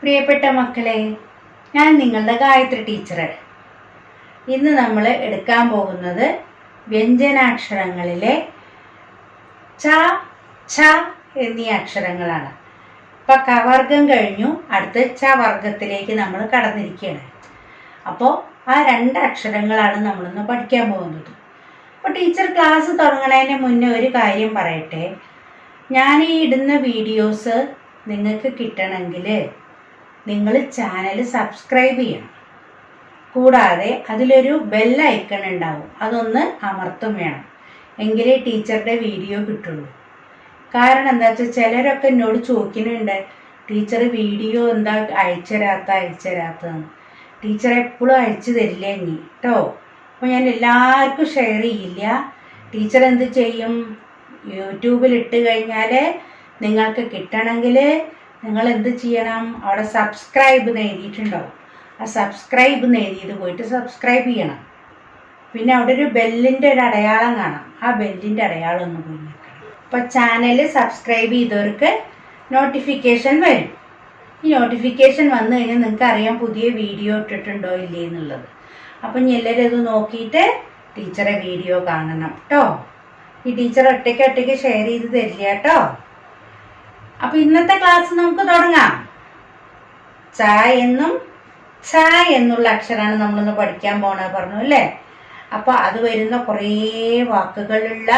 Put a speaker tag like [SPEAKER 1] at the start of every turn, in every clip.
[SPEAKER 1] പ്രിയപ്പെട്ട മക്കളെ ഞാൻ നിങ്ങളുടെ ഗായത്രി ടീച്ചർ ഇന്ന് നമ്മൾ എടുക്കാൻ പോകുന്നത് വ്യഞ്ജനാക്ഷരങ്ങളിലെ ച ഛ എന്നീ അക്ഷരങ്ങളാണ്. ഇപ്പം കവർഗം കഴിഞ്ഞു അടുത്ത ച വർഗത്തിലേക്ക് നമ്മൾ കടന്നിരിക്കുകയാണ്. അപ്പോൾ ആ രണ്ട് അക്ഷരങ്ങളാണ് നമ്മളിന്ന് പഠിക്കാൻ പോകുന്നത്. അപ്പോൾ ടീച്ചർ ക്ലാസ് തുടങ്ങുന്നതിന് മുന്നേ ഒരു കാര്യം പറയട്ടെ. ഞാൻ ഈ ഇടുന്ന വീഡിയോസ് നിങ്ങൾക്ക് കിട്ടണമെങ്കിൽ നിങ്ങൾ ചാനൽ സബ്സ്ക്രൈബ് ചെയ്യണം. കൂടാതെ അതിലൊരു ബെൽ ഐക്കൺ ഉണ്ടാവും. അതൊന്ന് അമർത്തും വേണം. എങ്കിലേ ടീച്ചറുടെ വീഡിയോ കിട്ടുള്ളൂ. കാരണം എന്താ വെച്ചാൽ ചിലരൊക്കെ എന്നോട് ചോദിക്കുന്നുണ്ട് ടീച്ചർ വീഡിയോ എന്താ അയച്ചുതരാത്ത അയച്ചുതരാത്തതെന്ന്? ടീച്ചർ എപ്പോഴും അയച്ചു തരില്ല ഇനി കേട്ടോ അപ്പോൾ ഞാൻ എല്ലാവർക്കും ഷെയർ ചെയ്യില്ല. ടീച്ചർ എന്ത് ചെയ്യും? യൂട്യൂബിൽ ഇട്ട് കഴിഞ്ഞാൽ നിങ്ങൾക്ക് കിട്ടണമെങ്കിൽ നിങ്ങൾ എന്ത് ചെയ്യണം? അവിടെ സബ്സ്ക്രൈബ് എന്ന് ആ സബ്സ്ക്രൈബ് എന്ന് എഴുതിയത് പോയിട്ട് സബ്സ്ക്രൈബ് ചെയ്യണം. പിന്നെ അവിടെ ഒരു ബെല്ലിന്റെ ഒരു അടയാളം കാണാം. ആ ബെല്ലിന്റെ അടയാളം ഒന്ന് പോയി അപ്പോൾ ചാനൽ സബ്സ്ക്രൈബ് ചെയ്തവർക്ക് നോട്ടിഫിക്കേഷൻ വരും. ഈ നോട്ടിഫിക്കേഷൻ വന്നു കഴിഞ്ഞാൽ നിങ്ങൾക്ക് അറിയാം പുതിയ വീഡിയോ ഇട്ടിട്ടുണ്ടോ ഇല്ലേ എന്നുള്ളത്. അപ്പം ഇനി എല്ലാവരും ഇത് നോക്കിയിട്ട് ടീച്ചറെ വീഡിയോ കാണണം കേട്ടോ ഈ ടീച്ചർ ഒറ്റയ്ക്ക് ഒറ്റയ്ക്ക് ഷെയർ ചെയ്ത് തരില്ല കേട്ടോ അപ്പൊ ഇന്നത്തെ ക്ലാസ് നമുക്ക് തുടങ്ങാം. ച എന്നും ച എന്നുള്ള അക്ഷരമാണ് നമ്മളിന്ന് പഠിക്കാൻ പോണത് പറഞ്ഞു അല്ലേ? അപ്പൊ അത് വരുന്ന കുറേ വാക്കുകളുള്ള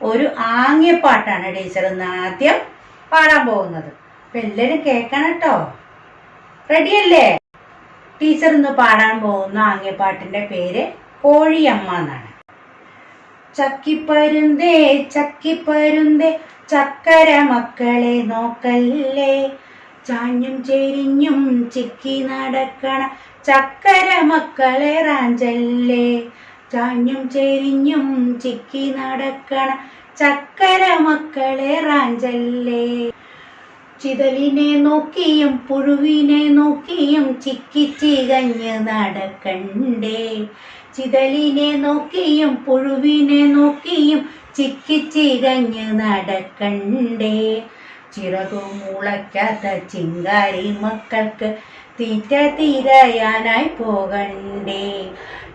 [SPEAKER 1] ഒരു ആംഗ്യപ്പാട്ടാണ് ടീച്ചർ ഇന്ന് ആദ്യം പാടാൻ പോകുന്നത്. അപ്പൊ എല്ലാരും കേൾക്കണം കേട്ടോ റെഡിയല്ലേ ടീച്ചർ ഇന്ന് പാടാൻ പോകുന്ന ആംഗ്യപ്പാട്ടിന്റെ പേര് കോഴിയമ്മ എന്നാണ്. ചക്കിപ്പരുന്തേ ചക്കിപ്പരുന്തേ ചക്കര മക്കളെ നോക്കല്ലേ? ചാഞ്ഞും ചെരിഞ്ഞും ചിക്കി നടക്കണ ചക്കര മക്കളെ റാഞ്ചല്ലേ? ചാഞ്ഞും ചെരിഞ്ഞും ചിക്കി നടക്കണ ചക്കര മക്കളെ റാഞ്ചല്ലേ? ചിതലിനെ നോക്കിയും പുഴുവിനെ നോക്കിയും ചിക്കി ചികഞ്ഞ് നടക്കണ്ടേ? ചിതലിനെ നോക്കിയും പുഴുവിനെ നോക്കിയും ചിക്കി ചിരഞ്ഞ് നടക്കണ്ടേ. ചിറകു മുളയ്ക്കാത്ത ചിങ്കാരി മക്കൾക്ക് തീറ്റ തീരയാനായി പോകണ്ടേ.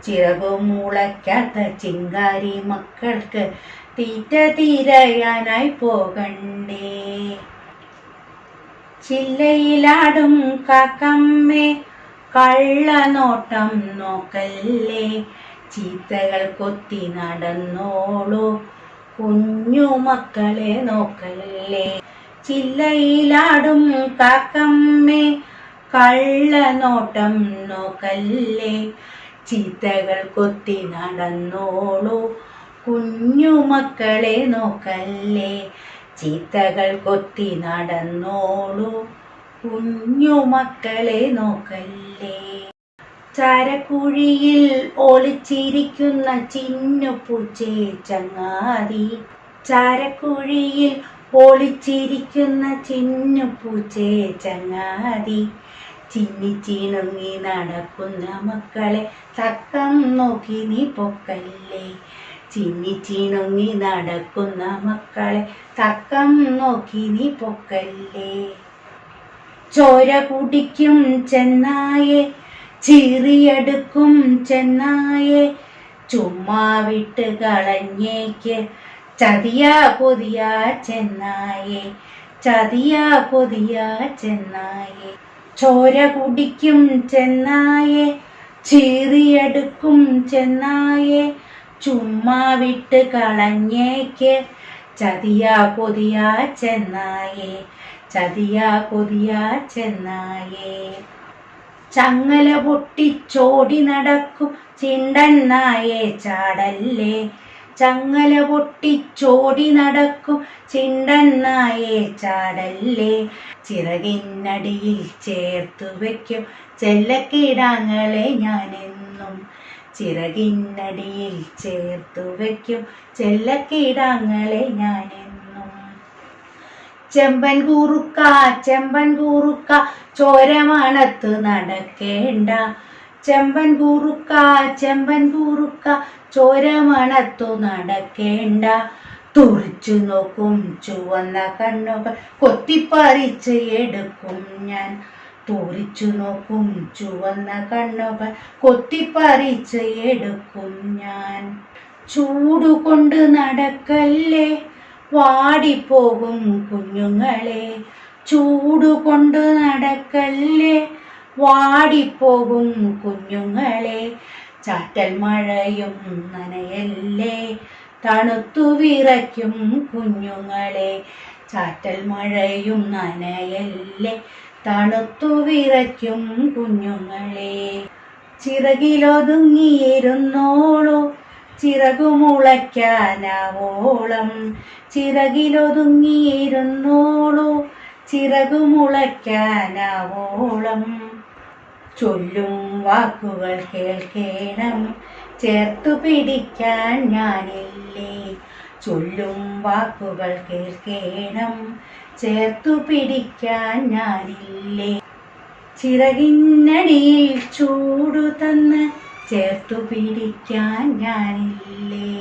[SPEAKER 1] ചിറകു മുളയ്ക്കാത്ത ചിങ്കാരി മക്കൾക്ക് തീറ്റ തീരയാനായി പോകണ്ടേ. ചില്ലയിലാടും കാക്കമ്മേ കള്ളനോട്ടം നോക്കല്ലേ? ചീത്തകൾ കൊത്തി നടന്നോളൂ. കുഞ്ഞു മക്കളെ നോക്കല്ലേ? ചില്ലയിലാടും കാക്കമ്മേ കള്ളനോട്ടം നോക്കല്ലേ? ചീത്തകൾ കൊത്തി നടന്നോളൂ. കുഞ്ഞു മക്കളെ നോക്കല്ലേ? ചീത്തകൾ കൊത്തി നടന്നോളൂ. കുഞ്ഞു മക്കളെ നോക്കല്ലേ? ചാരക്കുഴിയിൽ ഒളിച്ചിരിക്കുന്ന ചിന്നു പൂച്ചേ ചങ്ങാതി. ചാരക്കുഴിയിൽ ഒളിച്ചിരിക്കുന്ന ചിന്നു പൂച്ചേ ചങ്ങാതി. ചിന്നി ചീണുങ്ങി നടക്കുന്ന മക്കളെ തക്കം നോക്കി നീ പൊക്കല്ലേ? ചിന്നി ചീണുങ്ങി നടക്കുന്ന മക്കളെ തക്കം നോക്കി നീ പൊക്കല്ലേ? ചോര കുടിക്കും ചെന്നായെ ചീറിയെടുക്കും ചെന്നായെ. ചുമ്മാ വിട്ട് കളഞ്ഞേക്ക് ചതിയാ പൊതിയാ ചെന്നായെ ചതിയാ പൊതിയാ ചെന്നായെ. ചോര കുടിക്കും ചെന്നായെ ചീറിയെടുക്കും ചെന്നായെ. ചുമ്മാ വിട്ട് കളഞ്ഞേക്ക് ചതിയാ പൊതിയാ ചെന്നായെ. ചതിയാ കൊതിയാ ചെന്നായേ. ചങ്ങല പൊട്ടിച്ചോടി നടക്കും ചിണ്ടൻ ചാടല്ലേ. ചങ്ങല പൊട്ടിച്ചോടി നടക്കും ചിണ്ടൻ ചാടല്ലേ. ചിറകിനടിയിൽ ചേർത്തു വെക്കും ചെല്ലക്കിടാങ്ങളെ ഞാനെന്നും. ചിറകിനടിയിൽ ചേർത്തു വെക്കും ചെല്ലക്കിടാങ്ങളെ ഞാനെന്നും. ചെമ്പൻ കൂറുക്ക ചെമ്പൻ കൂറുക്ക ചോരമണത്ത് നടക്കേണ്ട. ചെമ്പൻ കൂറുക്ക ചെമ്പൻ കൂറുക്ക ചോരമണത്തു നടക്കേണ്ട. തുറിച്ചു നോക്കും ചുവന്ന കണ്ണുകൾ കൊത്തിപ്പറിച്ച് എടുക്കും ഞാൻ. തുറിച്ചു നോക്കും ചുവന്ന കണ്ണുകൾ കൊത്തിപ്പറിച്ച് എടുക്കും ഞാൻ. ചൂടുകൊണ്ട് നടക്കല്ലേ? വാടിപ്പോകും കുഞ്ഞുങ്ങളെ. ചൂടുകൊണ്ട് നടക്കല്ലേ? വാടിപ്പോകും കുഞ്ഞുങ്ങളെ. ചാറ്റൽ മഴയും നനയല്ലേ? തണുത്തു വിറയ്ക്കും കുഞ്ഞുങ്ങളെ. ചാറ്റൽ മഴയും നനയല്ലേ? തണുത്തു വിറയ്ക്കും കുഞ്ഞുങ്ങളെ. ചിറകിലൊതുങ്ങിയിരുന്നോളൂ ചിറകുമുളയ്ക്കാനാവോളം ചിറകിലൊതുങ്ങിയിരുന്നോളൂ ചിറകുമുളയ്ക്കാനാവോളം. ചൊല്ലും വാക്കുകൾ കേൾക്കേണം ചേർത്തു പിടിക്കാൻ ഞാനില്ലേ. ചൊല്ലും വാക്കുകൾ കേൾക്കേണം ചേർത്തു പിടിക്കാൻ ഞാനില്ലേ. ചിറകിന്നടിയിൽ ചൂടു തന്ന് ചേർത്തു പിടിക്കാൻ ഞാനില്ലേ?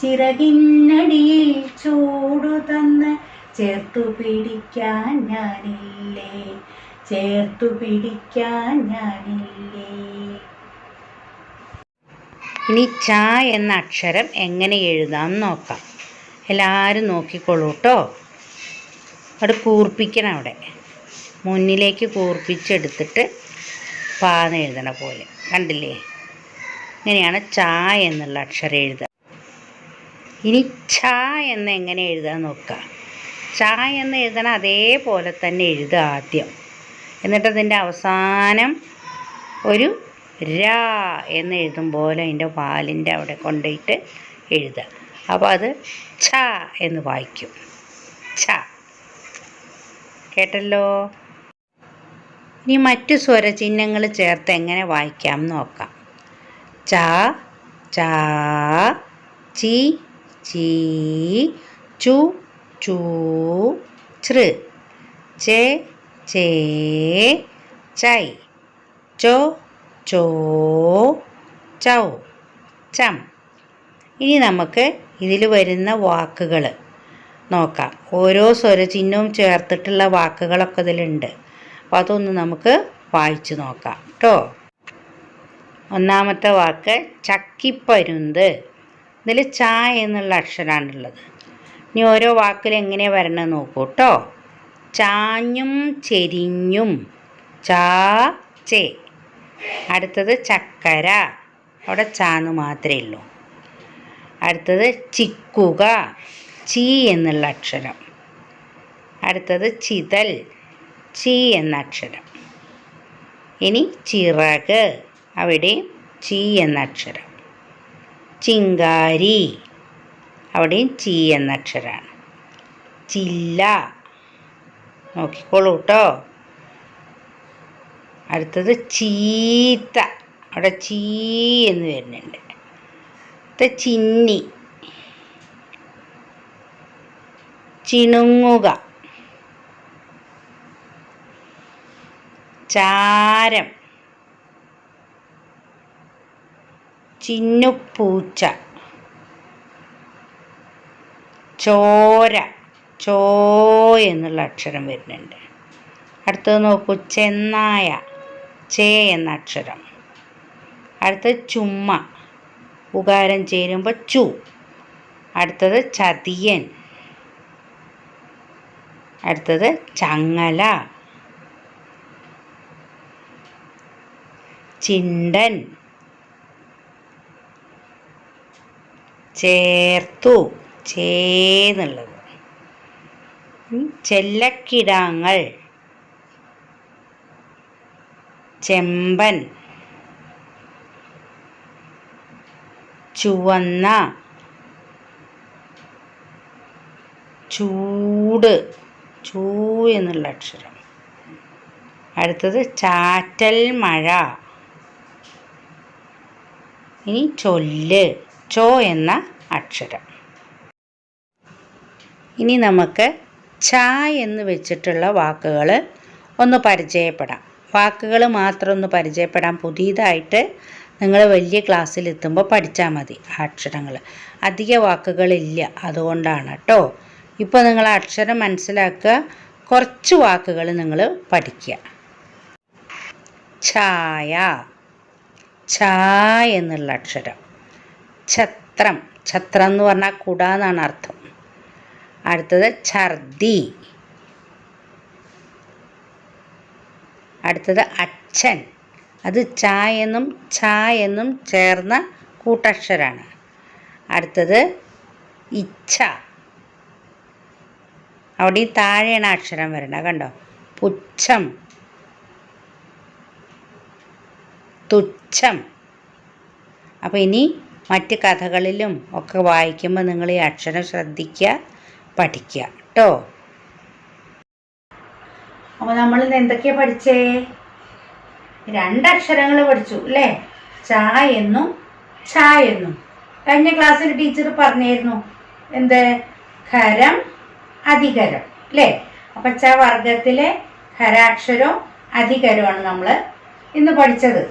[SPEAKER 1] ചിറകിന്നടിയിൽ ചൂടു തന്ന് ചേർത്തു പിടിക്കാൻ ഞാനില്ലേ? ചേർത്തു പിടിക്കാൻ ഞാനില്ലേ? ഇനി ച എന്ന അക്ഷരം എങ്ങനെ എഴുതാം നോക്കാം. എല്ലാവരും നോക്കിക്കോളൂ കേട്ടോ അവിടെ കൂർപ്പിക്കണം അവിടെ. മുന്നിലേക്ക് കൂർപ്പിച്ചെടുത്തിട്ട് പാന്ന് എഴുതണ പോലെ. കണ്ടില്ലേ? ഇങ്ങനെയാണ് ച എന്നുള്ള അക്ഷരം എഴുതുക. ഇനി ഛ എന്ന് എങ്ങനെ എഴുതാൻ നോക്കുക? ച എന്ന് എഴുതണം അതേപോലെ തന്നെ എഴുതുക ആദ്യം. എന്നിട്ട് അതിന്റെ അവസാനം ഒരു രാ എന്ന് എഴുതും പോലെ അതിന്റെ വാലിന്റെ അവിടെ കൊണ്ടുപോയിട്ട് എഴുതുക. അപ്പോൾ അത് ഛ എന്ന് വായിക്കും. ഛ. കേട്ടല്ലോ? ഇനി മറ്റു സ്വരചിഹ്നങ്ങൾ ചേർത്ത് എങ്ങനെ വായിക്കാം നോക്കാം. ച ച ചി ചീ ചു ചൂ ചൃ ചേ ചേ ചൈ. ചോ ചോ ചൗ. ചം. ഇനി നമുക്ക് ഇതിൽ വരുന്ന വാക്കുകൾ നോക്കാം. ഓരോ സ്വരചിഹ്നവും ചേർത്തിട്ടുള്ള വാക്കുകളൊക്കെ ഇതിലുണ്ട്. അപ്പോൾ അതൊന്ന് നമുക്ക് വായിച്ചു നോക്കാം. കേട്ടോ ഒന്നാമത്തെ വാക്ക് ചക്കിപ്പരുന്ത്. ഇതിൽ ച എന്നുള്ള അക്ഷരമാണുള്ളത് ഇനി ഓരോ വാക്കിൽ എങ്ങനെ വരണം നോക്കൂ കേട്ടോ ചാഞ്ഞും ചെരിഞ്ഞും. ചാ ചേ. അടുത്തത് ചക്കര. അവിടെ ചാന്ന് മാത്രമേ ഉള്ളൂ. അടുത്തത് ചിക്കുക. ചീ എന്നുള്ള അക്ഷരം. അടുത്തത് ചിതൽ. ചീ എന്ന അക്ഷരം. ഇനി ചിറക്. അവിടെയും ചി എന്ന അക്ഷരം. ചിങ്കാരി. അവിടെയും ചി എന്ന അക്ഷരമാണ് ചില്ല. നോക്കിക്കോളൂ കേട്ടോ അടുത്തത് ചീത്ത. അവിടെ ചീ എന്ന് വരുന്നുണ്ട്. അടുത്ത ചിന്നി. ചിണുങ്ങുക. ചാരം. ചിന്നുപൂച്ച. ചോര. ചോ എന്നുള്ള അക്ഷരം വരുന്നുണ്ട്. അടുത്തത് നോക്കൂ ചെന്നായ. ചേ എന്ന അക്ഷരം. അടുത്തത് ചുമ്മ. ഉകാരം ചേരുമ്പോൾ ചു. അടുത്തത് ചതിയൻ. അടുത്തത് ചങ്ങല. ചിണ്ടൻ. ചേർത്തു. ചേന്നുള്ളത് ചെല്ലക്കിടാങ്ങൾ. ചെമ്പൻ. ചുവന്ന. ചൂട്. ചൂ എന്നുള്ള അക്ഷരം. അടുത്തത് ചാറ്റൽ മഴ. ഇനി ചൊല്ല്. ചോ എന്ന അക്ഷരം. ഇനി നമുക്ക് ച എന്ന് വെച്ചിട്ടുള്ള വാക്കുകൾ ഒന്ന് പരിചയപ്പെടാം. വാക്കുകൾ മാത്രം ഒന്ന് പരിചയപ്പെടാം. പുതിയതായിട്ട് നിങ്ങൾ വലിയ ക്ലാസ്സിലെത്തുമ്പോൾ പഠിച്ചാൽ മതി അക്ഷരങ്ങൾ അധിക വാക്കുകളില്ല അതുകൊണ്ടാണ് കേട്ടോ ഇപ്പോൾ നിങ്ങൾ അക്ഷരം മനസ്സിലാക്കുക. കുറച്ച് വാക്കുകൾ നിങ്ങൾ പഠിക്കുക. ഛായ. ഛാ എന്നുള്ള അക്ഷരം. ഛത്രം. ഛത്രം എന്ന് പറഞ്ഞാൽ കുട എന്നാണ് അർത്ഥം. അടുത്തത് ഛർദി. അടുത്തത് അച്ഛൻ. അത് ച എന്നും ഛ എന്നും ചേർന്ന കൂട്ടക്ഷരാണ്. അടുത്തത് ഇച്ഛ. അവിടെ ഈ താഴെയാണ് അക്ഷരം വരണ കണ്ടോ? പുച്ഛം. തുച്ഛം. അപ്പോൾ ഇനി മറ്റ് കഥകളിലും ഒക്കെ വായിക്കുമ്പോൾ നിങ്ങൾ ഈ അക്ഷരം ശ്രദ്ധിക്കുക പഠിക്കുക കേട്ടോ അപ്പോൾ നമ്മൾ ഇന്ന് എന്തൊക്കെയാ പഠിച്ചേ? രണ്ടക്ഷരങ്ങൾ പഠിച്ചു അല്ലേ ച എന്നും ഛ എന്നും. കഴിഞ്ഞ ക്ലാസ്സിൽ ടീച്ചർ പറഞ്ഞിരുന്നു എന്ത്? ഖരം അധികരം അല്ലേ അപ്പം ച വർഗത്തിലെ ഖരാക്ഷരവും അധികരമാണ് നമ്മൾ ഇന്ന് പഠിച്ചത്.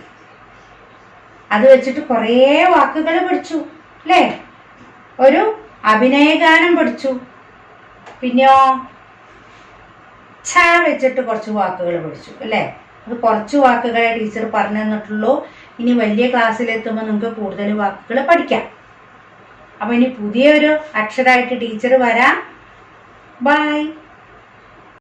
[SPEAKER 1] അത് വെച്ചിട്ട് കുറേ വാക്കുകൾ പഠിച്ചു അല്ലേ? ഒരു അഭിനയഗാനം പഠിച്ചു. പിന്നെയോ? ഛ വെച്ചിട്ട് കുറച്ച് വാക്കുകൾ പഠിച്ചു അല്ലേ? അത് കുറച്ച് വാക്കുകളെ ടീച്ചർ പറഞ്ഞു തന്നിട്ടുള്ളൂ. ഇനി വലിയ ക്ലാസ്സിലെത്തുമ്പോൾ നിങ്ങൾക്ക് കൂടുതൽ വാക്കുകൾ പഠിക്കാം. അപ്പോൾ ഇനി പുതിയൊരു അക്ഷരമായിട്ട് ടീച്ചർ വരാം. ബൈ.